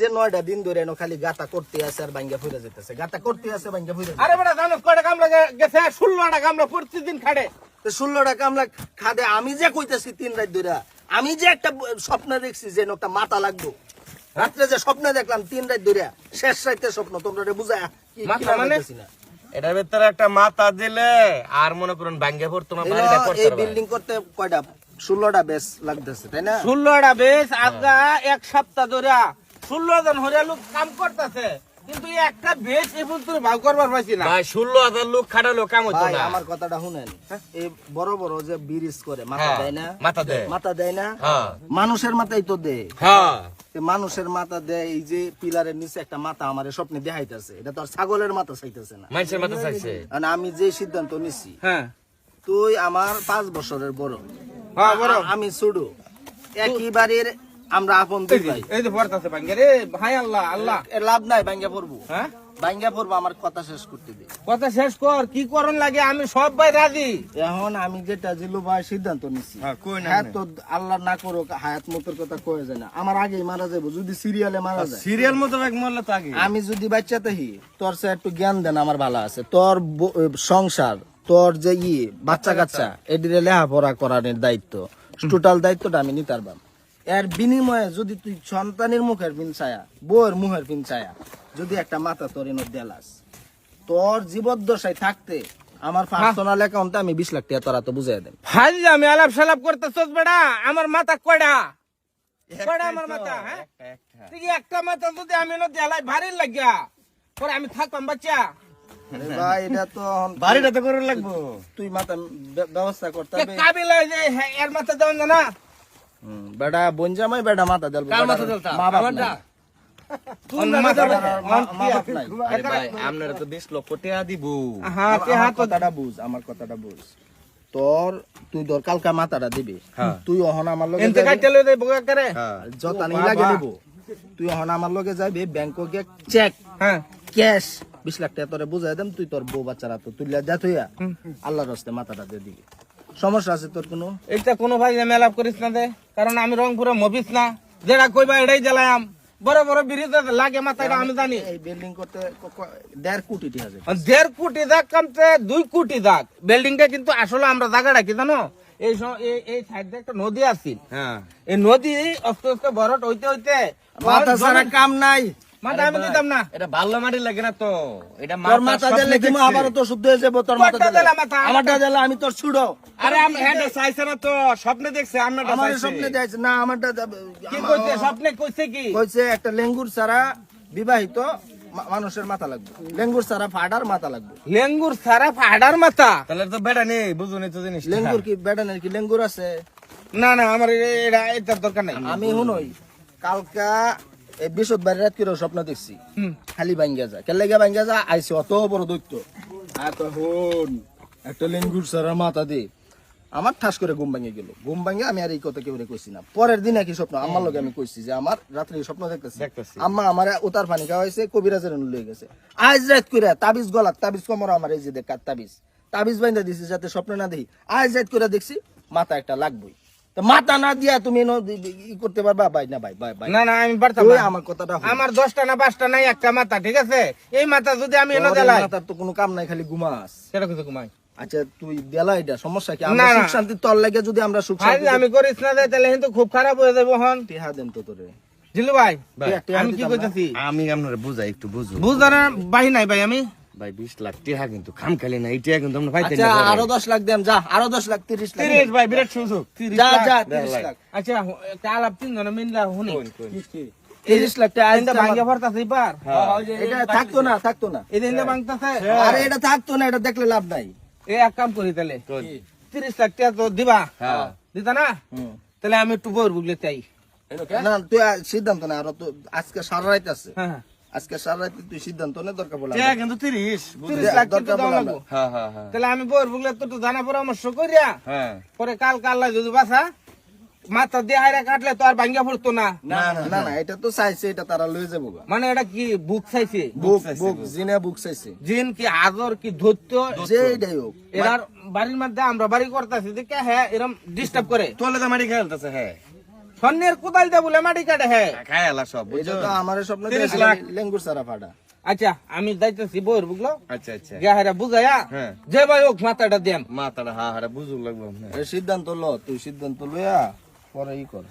যে নয়টা দিন ধরে খালি গাতা করতে আছে আর ভাঙ্গা ফুরে যেতেছে গাতা করতে আছে ভাঙ্গা ফুরে আরে বেটা জানো কয়টা কামলা গেছে? ষোলোটা কামলা প্রতিদিন খাড়ে। ষোলোটা কামলা খাদে আমি যে কইতেছি তিন রাত ধরে আমি যে একটা স্বপ্ন দেখছি যে একটা মাথা লাগবো। রাত্রে যে স্বপ্ন দেখলাম তিন রাত ধরে শেষ রাইতে স্বপ্ন তোমরা বুঝা মাথা মানে? এটার ভিতরে একটা মাথা দিলে আর মনে করুন ভাঙ্গে পড়তো না বাড়িটা করতে এই বিল্ডিং করতে কয়টা? ষোলোটা বেশ লাগতেছে তাই না? ষোলোটা বেশ আগা এক সপ্তাহ ধরে ষোলো জন হরিয়া লোক কাম করতেছে কিন্তু একটা বেশ এই পর্যন্ত ভাগ করবার পাইছি না। ভাই ষোলো হাজার লোক খাটালো কাম হতো না। আমার কথাটা শুনেন এই বড় বড় যে ব্রিজ করে মাথা হ্যাঁ, দেয় না? মাথা দেয়। মাথা দেয় না? হ্যাঁ। মানুষের মাথাই তো দেয়। হ্যাঁ। মানুষের মাথা দেয় এই যে পিলারের নিচে একটা মাথা আমার স্বপ্নে দেখাইতেছে এটা তো আর ছাগলের মাথা চাইতেছে না। মানুষের মাথা চাইছে। মানে আমি যে সিদ্ধান্ত নিছি হ্যাঁ। তুই আমার পাঁচ বছরের বড়। হ্যাঁ বড়। আমি ছোট। একই বাড়ির আমরা আপন দুই ভাই এই যে ভাঙ্গে রে ভাই আল্লাহ আল্লাহ। এর লাভ নাই ভাঙ্গা পড়ব। হ্যাঁ? ভাঙ্গা পড়ব আমার কথা শেষ করতে দে। কথা শেষ কর কি করন লাগে আমি সব ভাই রাজি। এখন আমি যেটা জিলু ভাই সিদ্ধান্ত নিছি হ্যাঁ, তো আল্লাহ না করুক হায়াত মতের কথা কয়ে যায় না। আমার আগেই মারা যাব যদি সিরিয়ালে মারা যায়। সিরিয়াল মতো ব্যাগ মরলে তো আগে। আমি যদি বাচ্চা তাহি তোর সে একটু জ্ঞান দেন আমার ভালো আছে। তোর সংসার তোর যে ই বাচ্চা কাচ্চা এদিকে লেখাপড়া করানোর দায়িত্ব। টোটাল দায়িত্বটা আমি নিতে পারবাম এর বিনিময়ে যদি তুই সন্তানের মুখের পিন ছায়া বউয়ের মুখের পিন ছায়া যদি একটা মাথা তোর এনে দেলাস তোর জীবদ্দশায় থাকতে আমার পার্সোনাল অ্যাকাউন্টে আমি বিশ লাখ টাকা তোরা তো বুঝাই দেন ফাইল আমি আলাপ সালাপ করতেছ বেড়া আমার মাথা কয়টা কয়টা আমার মাথা হ্যাঁ? তুই একটা মাথা যদি আমি না দেলাই ভারী লাগিয়া? পরে আমি থাকতাম বাচ্চা। ভাই এটা তো বাড়িটা তো করে লাগবো। তুই মাথা বে- ব্যবস্থা করতে কে হবে। যে হ্যাঁ, এর মাথা দেওয়ান না? বেটা বোনজামাই বেটা মাথা দেলবো মাথা বেটার মা আপনারা তো বিশ লক্ষ দিব। হ্যাঁ কথাটা বুঝ আমার কথাটা বুঝ। তোর তুই মাথাটা দিবি। হ্যাঁ। তুই অহন আমার লগে এনতে যাবি, কাটতে লই দেব করে যত লাগে নিব। তুই অহন আমার লগে যাবি ব্যাংককে চেক হ্যাঁ ক্যাশ। লাখ টাকা তোরে বুঝাই দেম তুই তোর বউ বাচ্চারা তো তুই যা তুইয়া আল্লাহর মাথাটা দিয়ে দিবি। সমস্যা আছে তোর কোনো? এটা কোনো ভাই আমি আলাপ করিস না দে কারণ আমি রংপুরে মবিস না। যেটা কইবা এটাই জ্বালায়াম। বড় বড় ব্রিজ লাগে মাথা এটা আমি জানি। এই বিল্ডিং করতে দেড় কোটি টাকা যাবে দেড় কোটি দাগ কামতে দুই কোটি দাগ। বিল্ডিংটা কিন্তু আসলে আমরা জায়গাটা কি জানো? এই এই এই সাইড দিয়ে একটা নদী আছে। হ্যাঁ। এই নদী আস্তে আস্তে বরট হইতে হইতে মাথা কাম নাই। মাথা আমি দিতাম না। এটা ভালো মাটি লাগে না তো। এটা তোর মাথা দিলে কি আবারও তো শুদ্ধ হয়ে যাব তোর মাথা দিলে আমারটা দিলে আমি তোর ছুড়ো। আরে আমি চাইছে না তো স্বপ্নে দেখছে আপনারটা আমার স্বপ্নে যাইছে না আমারটা কি কইতে স্বপ্নে কইছে কি? কইছে একটা লেঙ্গুর ছাড়া বিবাহিত মা- মানুষের মাথা লাগবে। লেঙ্গুর ছাড়া ফাডার মাথা লাগবে। লেঙ্গুর সারা ফাডার মাথা? তাহলে তো বেটা নেই বুঝুনি তো জিনিস লেঙ্গুর কি বেড়া নেই কি? লেঙ্গুর আছে। না না আমার এটা এটার দরকার নাই। আমি শুনই। কালকা এই বৃহস্পতিবার রাত করে স্বপ্ন দেখছি। খালি ভাঙ্গা যা কেন লাগে ভাঙ্গা যা আইসি অত বড় দৈত্য। আর তখন একটা লেঙ্গুর ছাড়া মাথা দি। আমার ঠাস করে ঘুম ভাঙে গেল। ঘুম ভাঙে আমি আর এই কথা কেউ কইছি না। পরের দিন একই স্বপ্ন আমার লগে আমি কইছি যে আমার রাত্রে স্বপ্ন দেখতেছি। আম্মা আমার উতার পানি খাওয়া হয়েছে কবিরাজের লয়ে গেছে। আজ রাত করে তাবিজ গলাত তাবিজ কমর আমার এই যে দেখ তাবিজ। তাবিজ বাইন্দা দিছি যাতে স্বপ্ন না দেখি। আজ রাত করে দেখছি মাথা একটা লাগবই। মাথা না দিয়া তুমি ই করতে পারবা? ভাই না ভাই ভাই ভাই না না আমি পারতাম আমার কথাটা আমার দশটা না পাঁচটা নাই একটা মাথা ঠিক আছে? এই মাথা যদি আমি এনে দেলাই। মাথার তো কোনো কাম নাই খালি ঘুমাস। সেটা কিছু ঘুমাই। আচ্ছা তুই দেলা এটা সমস্যা কি? না, আমরা সুখ শান্তি তোর লাগে যদি আমরা সুখ শান্তি আমি করিস না দেয় তাহলে কিন্তু খুব খারাপ হয়ে যাব হন। টিহা দেন তো তোরে। জিলু ভাই আমি কি কইতাছি? আমি আপনার বুঝাই একটু বুঝুন। বুঝার বাহি নাই ভাই আমি। ভাই বিশ লাখ টাকা কিন্তু খাম খালি না এইটা কিন্তু আমরা পাইতে আচ্ছা আরও দশ লাখ দেন যা আরও দশ লাখ তিরিশ লাখ। তিরিশ ভাই বিরাট সুযোগ। যা যা তিরিশ লাখ। আচ্ছা একটা আলাপ তিনজনে মিললা শুনি তিরিশ লাখ টাকা আইন্দা ভাঙ্গা ভরতাছে এবার এটা থাকতো না থাকতো না। এই ভাঙতাছে? আরে এটা থাকতো না এটা দেখলে লাভ নাই। এই এক কাম করি তাহলে। তিরিশ লাখ টাকা তো দিবা? হ্যাঁ। দিতা না? হুম। তাহলে আমি একটু বুঝলে চাই। না তুই সিদ্ধান্ত না আরও তো আজকে সারা রাত আছে। হ্যাঁ হ্যাঁ। আজকে সারা রাত তুই সিদ্ধান্ত নে দরকার টাকা কিন্তু তিরিশ তিরিশ লাখ দরকার হ্যাঁ হ্যাঁ হ্যাঁ। তাহলে আমি তো একটু জানা পরামর্শ করিয়া হ্যাঁ। পরে কাল কাল্লা যদি বাসা মাথা দিয়ে হাইরা কাটলে তো আর ভাঙ্গা পড়তো না। না না না এটা তো চাইছে এটা তারা লয়ে যাব মানে এটা কি বুক চাইছে? বুক বুক জিনে বুক চাইছে। জিন কি আদর কি ধৈর্য? যে এটাই হোক এরার বাড়ির মধ্যে আমরা বাড়ি করতেছি দেখে হ্যাঁ এরম ডিস্টার্ব করে। তোলে তো মারি খেলতেছে হ্যাঁ। স্বর্ণের কোদাল বলে মাটি কাটে হ্যাঁ। খায় আলা সব এটা বুঝছ? তো আমার স্বপ্ন লেঙ্গুর সারা ফাটা। আচ্ছা আমি যাইতেছি বুঝলো আচ্ছা আচ্ছা। হ্যাঁ। যে ভাই হোক মাথাটা দেন। মাথাটা হা হারা বুঝুক লাগবো। সিদ্ধান্ত ল তুই সিদ্ধান্ত লইয়া পরে ই কর।